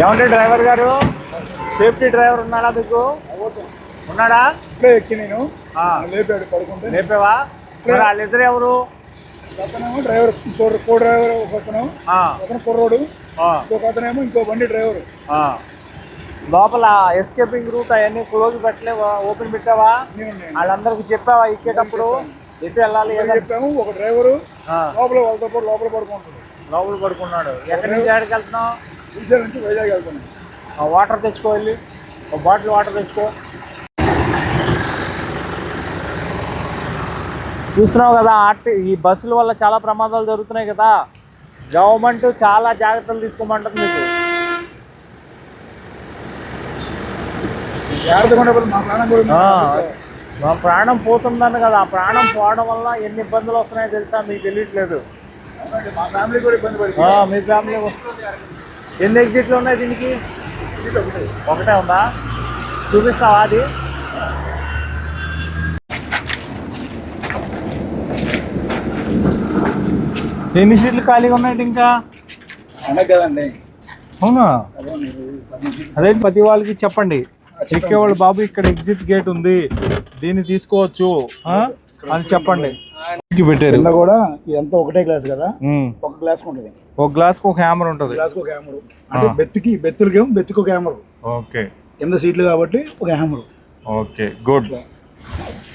ఏమంటే డ్రైవర్ గారు? Safety driver ఉన్నాడా మీకు? ఉన్నాడా? ఇప్పుడే ఎక్కి నేను. లేపాడు పడుకుంటే. లేపేవా? వాళ్ళిద్దరు ఎవరు? డ్రైవర్ కో డ్రైవర్ ఒక అతను. ఆ, అతను కుర్రోడు. ఇంకొక అతనేమో ఇంకో బండి డ్రైవర్. లోపల ఎస్కేపింగ్ రూట్ అవన్నీ క్లోజ్ పెట్టలేవా ఓపెన్ పెట్టావా? వాళ్ళందరికి చెప్పావా ఎక్కేటప్పుడు? ఎటు వెళ్ళాలి? చెప్పాము ఒక డ్రైవరు లోపల వాళ్ళతో పాటు లోపల పడుకుంటుంది లోపల పడుకున్నాడు. ఎక్కడి నుంచి ఎక్కడికి వెళ్తున్నావు? శ్రీశైలం నుంచి వైజాగ్ వెళ్తున్నాను ఆ వాటర్ తెచ్చుకో వెళ్ళి. ఒక బాటిల్ వాటర్ తెచ్చుకో. చూస్తున్నావు కదా ఆర్టీ ఈ బస్సుల వల్ల చాలా ప్రమాదాలు జరుగుతున్నాయి కదా. గవర్నమెంట్ చాలా జాగ్రత్తలు తీసుకోమంటుంది మీకు. మా ప్రాణం పోతుందని కదా ఆ ప్రాణం పోవడం వల్ల ఎన్ని ఇబ్బందులు వస్తున్నాయో తెలుసా? మీకు తెలియట్లేదు. మా ఫ్యామిలీ ఎన్ని ఎగ్జిట్లు ఉన్నాయి దీనికి? ఒకటి ఉందా? చూపిస్తావా అది? ఎన్ని సీట్లు ఖాళీగా ఉన్నాయి ఇంకా? కదండి. అవునా? అదే ప్రతి వాళ్ళకి చెప్పండి. ఎక్కేవాళ్ళు బాబు ఇక్కడ ఎగ్జిట్ గేట్ ఉంది. దీన్ని తీసుకోవచ్చు? అని చెప్పండి. పెట్టారు. కింద కూడా ఇదంతా ఒకటే గ్లాస్ కదా. ఒక గ్లాస్ ఉంటుంది. ఒక గ్లాస్కి ఒక హ్యామర్ ఉంటుంది. గ్లాస్ ఒక హ్యామర్. అంటే బెత్తుకి బెత్తులకేమో బెత్తుకు ఒక హ్యామర్. ఓకే. కింద సీట్లు కాబట్టి ఒక హ్యామర్. Okay good.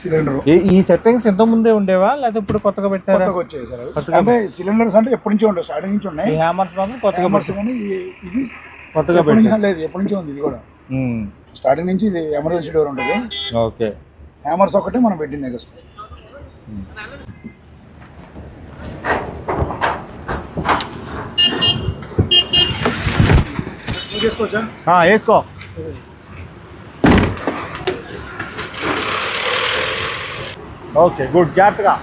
సిలిండర్. ఈ సెట్టింగ్స్ ఎంత ముందే ఉండేవా? లేదా ఇప్పుడు కొత్తగా పెట్టారా? కొత్తగా వచ్చాయి సార్. అంటే సిలిండర్స్ అంటే ఎప్పటి నుంచో ఉంటాయి. స్టార్టింగ్ నుంచి ఉన్నాయి. హ్యామర్స్ మాత్రం కొత్తగా హ్యామర్స్ పెట్టారు. కానీ ఈ- ఇది కొత్తగా పెట్టారు. లేదు. ఎప్పటి నుంచో ఉంది ఇది కూడా. స్టార్టింగ్ నుంచి ఇది ఎమర్జెన్సీ డోర్ ఉంటుంది. ఓకే. హ్యామర్స్ ఒకటే మనం పెట్టింది నెక్స్ట్ చేసుకోవచ్చా ఆ, వేసుకో ఓకే గుడ్ జాగ్రత్తగా